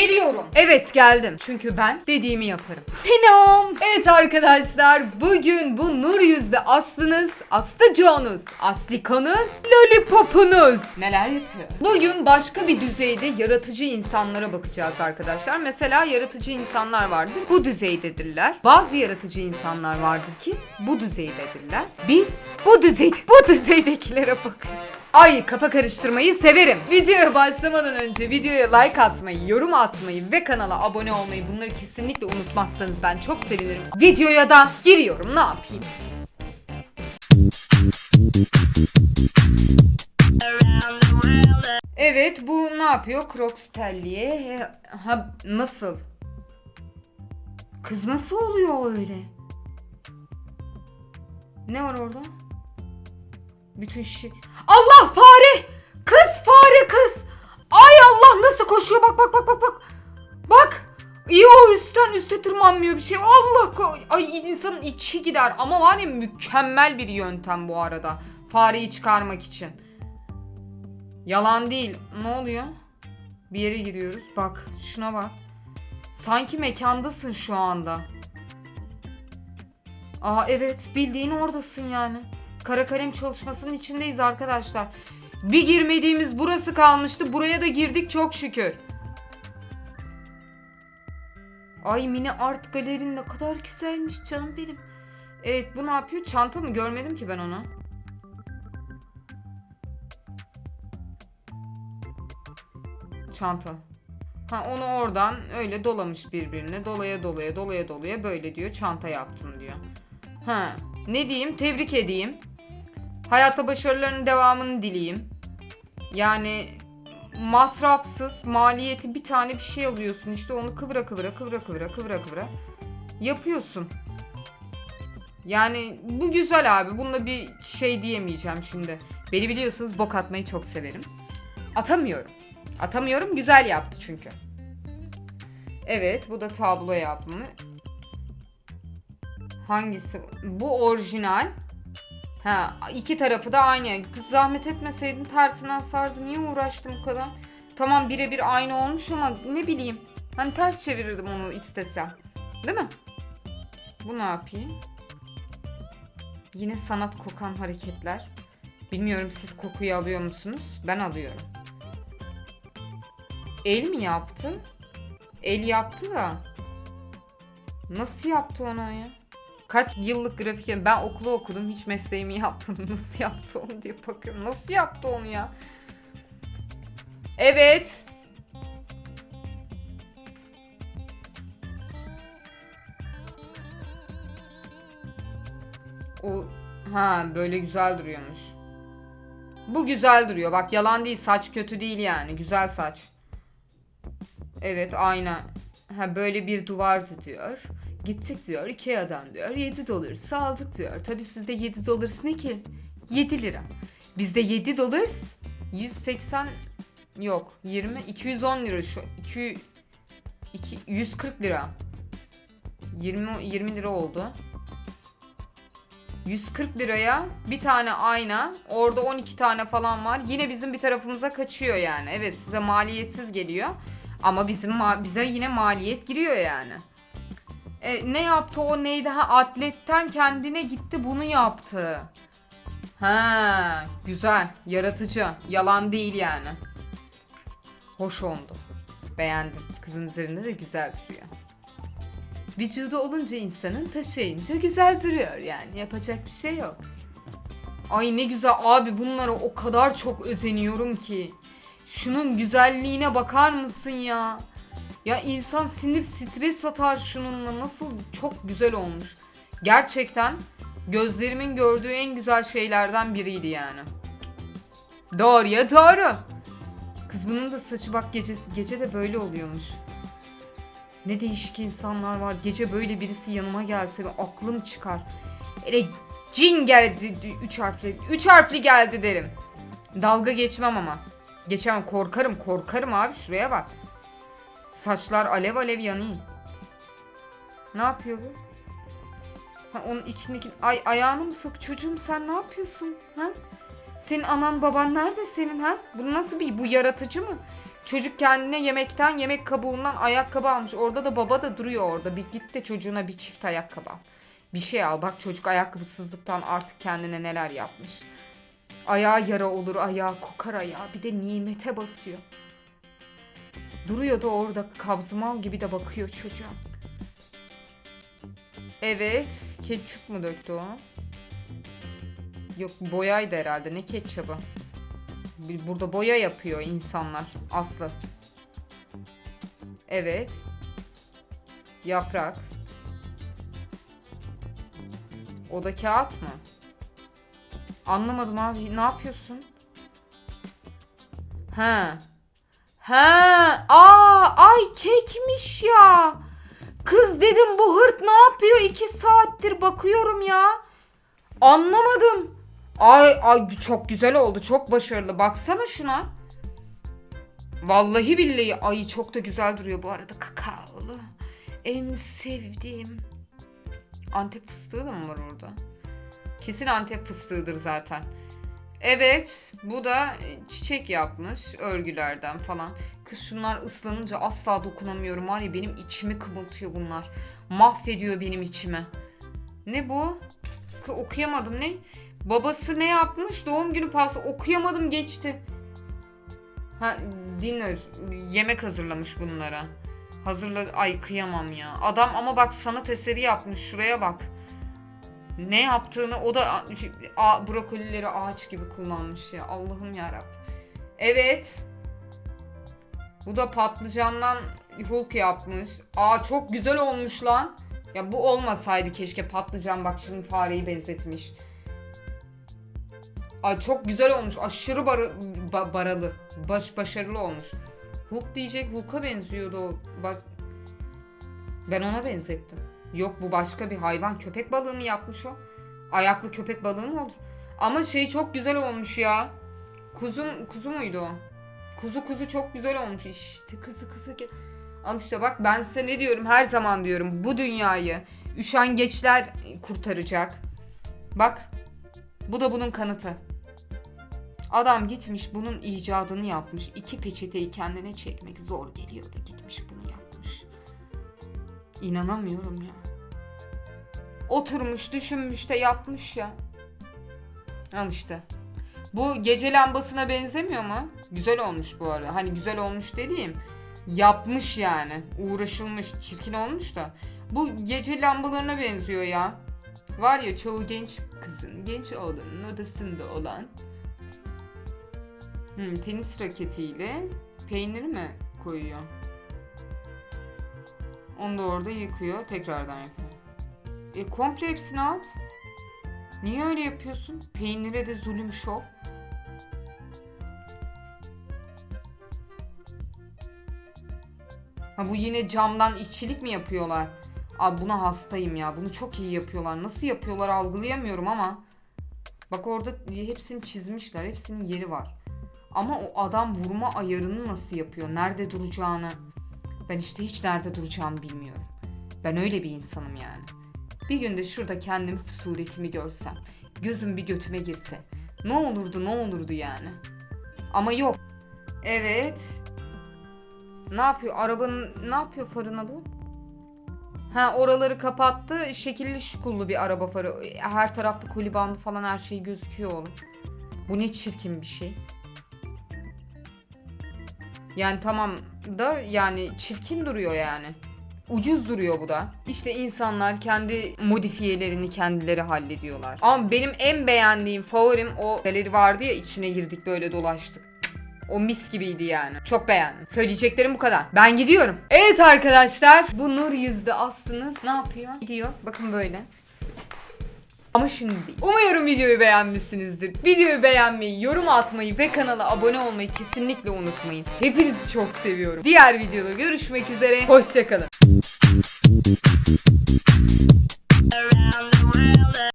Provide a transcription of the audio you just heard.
Geliyorum. Evet geldim. Çünkü ben dediğimi yaparım. Selam. Evet arkadaşlar bugün bu nur yüzlü Aslı'nız, Aslıconuz, Aslikonuz, Lollipopunuz neler yapıyor? Bugün başka bir düzeyde yaratıcı insanlara bakacağız arkadaşlar. Mesela yaratıcı insanlar vardır. Bu düzeydedirler. Bazı yaratıcı insanlar vardır ki bu düzeydedirler. Biz bu düzeyde, bu düzeydekilere bakın. Ay kafa karıştırmayı severim. Videoya başlamadan önce videoya like atmayı, yorum atmayı ve kanala abone olmayı bunları kesinlikle unutmazsanız ben çok sevinirim. Videoya da giriyorum ne yapayım? Evet bu ne yapıyor? Crocs terliğe. Ha nasıl? Kız nasıl oluyor öyle? Ne var orada? Bütün şey. Allah fare! Kız fare kız! Ay Allah nasıl koşuyor bak bak bak bak bak. Bak. İyi o üstten üste tırmanmıyor bir şey. Allah Ay insanın içi gider ama var ya mükemmel bir yöntem bu arada. Fareyi çıkarmak için. Yalan değil. Ne oluyor? Bir yere giriyoruz. Bak şuna bak. Sanki mekandasın şu anda. Aa evet bildiğin oradasın yani. Kara kalem çalışmasının içindeyiz arkadaşlar. Bir girmediğimiz burası kalmıştı. Buraya da girdik çok şükür. Ay mini art galerin ne kadar güzelmiş canım benim. Evet bu ne yapıyor? Çanta mı? Görmedim ki ben onu. Çanta. Ha onu oradan öyle dolamış birbirine. Dolaya dolaya dolaya dolaya böyle diyor. Çanta yaptım diyor. Ha ne diyeyim? Tebrik edeyim. Hayatta başarılarının devamını dileyeyim. Yani masrafsız, maliyeti bir tane bir şey alıyorsun. İşte onu kıvıra kıvıra kıvıra kıvıra kıvıra kıvıra yapıyorsun. Yani bu güzel abi. Bunda bir şey diyemeyeceğim şimdi. Beni biliyorsunuz bok atmayı çok severim. Atamıyorum. Atamıyorum. Güzel yaptı çünkü. Evet bu da tablo yapımı. Hangisi? Bu orijinal. Ha iki tarafı da aynı. Kız zahmet etmeseydin tersinden sardı. Niye uğraştım bu kadar? Tamam birebir aynı olmuş ama ne bileyim. Hani ters çevirirdim onu istesem. Değil mi? Bu ne yapayım? Yine sanat kokan hareketler. Bilmiyorum siz kokuyu alıyor musunuz? Ben alıyorum. El mi yaptı? El yaptı da. Nasıl yaptı onu ya? Kaç yıllık grafik ben okulu okudum hiç mesleğimi yapmadım. Nasıl yaptı onu diye bakıyorum. Nasıl yaptı onu ya? Evet. O ha böyle güzel duruyormuş. Bu güzel duruyor. Bak yalan değil. Saç kötü değil yani. Güzel saç. Evet aynen. Ha böyle bir duvardı diyor. Gittik diyor Ikea'dan diyor 7 dolar aldık diyor. Tabi sizde 7 dolar ne ki? 7 lira. Bizde 7 dolar 180 yok 20 210 lira şu 2 2 140 lira. 20 20 lira oldu. 140 liraya bir tane ayna, orada 12 tane falan var. Yine bizim bir tarafımıza kaçıyor yani. Evet size maliyetsiz geliyor. Ama bizim bize yine maliyet giriyor yani. E, ne yaptı o neydi? Ha atletten kendine gitti bunu yaptı. Ha güzel, yaratıcı. Yalan değil yani. Hoş oldu. Beğendim. Kızın üzerinde de güzel duruyor. Vücudu olunca insanın taşıyınca güzel duruyor yani. Yapacak bir şey yok. Ay ne güzel abi bunlara o kadar çok özeniyorum ki. Şunun güzelliğine bakar mısın ya? Ya insan sinir stres atar şununla. Nasıl çok güzel olmuş. Gerçekten gözlerimin gördüğü en güzel şeylerden biriydi yani. Doğru ya doğru. Kız bunun da saçı bak gece, gece de böyle oluyormuş. Ne değişik insanlar var. Gece böyle birisi yanıma gelse ve aklım çıkar. Hele cin geldi üç harfli. Üç harfli geldi derim. Dalga geçmem ama. Geçemem korkarım korkarım abi şuraya bak. Saçlar alev alev yanıyor. Ne yapıyor bu? Ha, onun içindeki ay ayağını mı sok çocuğum sen ne yapıyorsun ha? Senin anan baban nerede senin ha? Bu nasıl bir bu yaratıcı mı? Çocuk kendine yemekten yemek kabuğundan ayakkabı almış. Orada da baba da duruyor orada. Bir git de çocuğuna bir çift ayakkabı al. Bir şey al. Bak çocuk ayakkabısızlıktan artık kendine neler yapmış. Ayağı yara olur, ayağı kokar ayağı. Bir de nimete basıyor. Duruyor da orada kabzımal gibi de bakıyor çocuğa. Evet. Ketçup mu döktü o? Yok boyaydı herhalde. Ne ketçabı? Burada boya yapıyor insanlar. Aslı. Evet. Yaprak. O da kağıt mı? Anlamadım abi. Ne yapıyorsun? Ha. Ha. Aa, ay kekmiş ya. Kız dedim bu hırt ne yapıyor? İki saattir bakıyorum ya. Anlamadım. Ay ay çok güzel oldu. Çok başarılı. Baksana şuna. Vallahi billahi ay çok da güzel duruyor bu arada kakaolu. En sevdiğim. Antep fıstığı da mı var orada? Kesin Antep fıstığıdır zaten. Evet, bu da e, çiçek yapmış örgülerden falan. Kız şunlar ıslanınca asla dokunamıyorum var ya benim içimi kımıltıyor bunlar. Mahvediyor benim içimi. Ne bu? Okuyamadım ne? Babası ne yapmış? Doğum günü pastası okuyamadım geçti. Ha dinner yemek hazırlamış bunlara. Hazırla ay kıyamam ya. Adam ama bak sanat eseri yapmış şuraya bak. Ne yaptığını o da a- brokolileri ağaç gibi kullanmış ya. Allah'ım ya Evet. Bu da patlıcandan Hulk yapmış. Aa çok güzel olmuş lan. Ya bu olmasaydı keşke patlıcan bak şimdi fareyi benzetmiş. Ay çok güzel olmuş. Aşırı barı, ba- baralı. Baş başarılı olmuş. Hulk diyecek Hulk'a benziyordu o. Bak ben ona benzettim. Yok bu başka bir hayvan. Köpek balığı mı yapmış o? Ayaklı köpek balığı mı olur? Ama şey çok güzel olmuş ya. Kuzum kuzu muydu o? Kuzu kuzu çok güzel olmuş. İşte kızı kızı. Al işte bak ben size ne diyorum her zaman diyorum. Bu dünyayı üşengeçler kurtaracak. Bak bu da bunun kanıtı. Adam gitmiş bunun icadını yapmış. İki peçeteyi kendine çekmek zor geliyor da gitmiş bunu yapmış. İnanamıyorum ya. Oturmuş, düşünmüş de yapmış ya. Al işte. Bu gece lambasına benzemiyor mu? Güzel olmuş bu arada. Hani güzel olmuş dediğim yapmış yani. Uğraşılmış. Çirkin olmuş da. Bu gece lambalarına benziyor ya. Var ya çoğu genç kızın, genç oğlanın odasında olan Hmm, tenis raketiyle peyniri mi koyuyor? Onu da orada yıkıyor. Tekrardan yapıyor. E komple hepsini at. Niye öyle yapıyorsun? Peynire de zulüm şov. Ha bu yine camdan işçilik mi yapıyorlar? Abi buna hastayım ya. Bunu çok iyi yapıyorlar. Nasıl yapıyorlar algılayamıyorum ama. Bak orada hepsini çizmişler. Hepsinin yeri var. Ama o adam vurma ayarını nasıl yapıyor? Nerede duracağını. Ben işte hiç nerede duracağımı bilmiyorum. Ben öyle bir insanım yani. Bir günde şurada kendim suretimi görsem. Gözüm bir götüme girse. Ne olurdu ne olurdu yani. Ama yok. Evet. Ne yapıyor? Arabanın ne yapıyor farına bu? Ha oraları kapattı. Şekilli şukullu bir araba farı. Her tarafta koli bandı falan her şey gözüküyor oğlum. Bu ne çirkin bir şey. Yani tamam da yani çirkin duruyor yani. Ucuz duruyor bu da. İşte insanlar kendi modifiyelerini kendileri hallediyorlar. Ama benim en beğendiğim favorim o galeri vardı ya içine girdik böyle dolaştık. O mis gibiydi yani. Çok beğendim. Söyleyeceklerim bu kadar. Ben gidiyorum. Evet arkadaşlar. Bu nur yüzlü aslınız ne yapıyor? Gidiyor. Bakın böyle. Ama şimdi değil. Umuyorum videoyu beğenmişsinizdir. Videoyu beğenmeyi, yorum atmayı ve kanala abone olmayı kesinlikle unutmayın. Hepinizi çok seviyorum. Diğer videoda görüşmek üzere. Hoşçakalın.